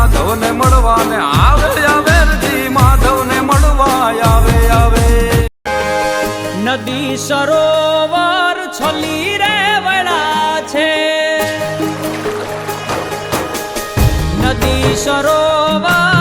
માધવને મળવા આવે આવે, રજી. માધવને મળવા આવે આવે. નદી સરોવર છલી રે વળા છે. નદી સરોવર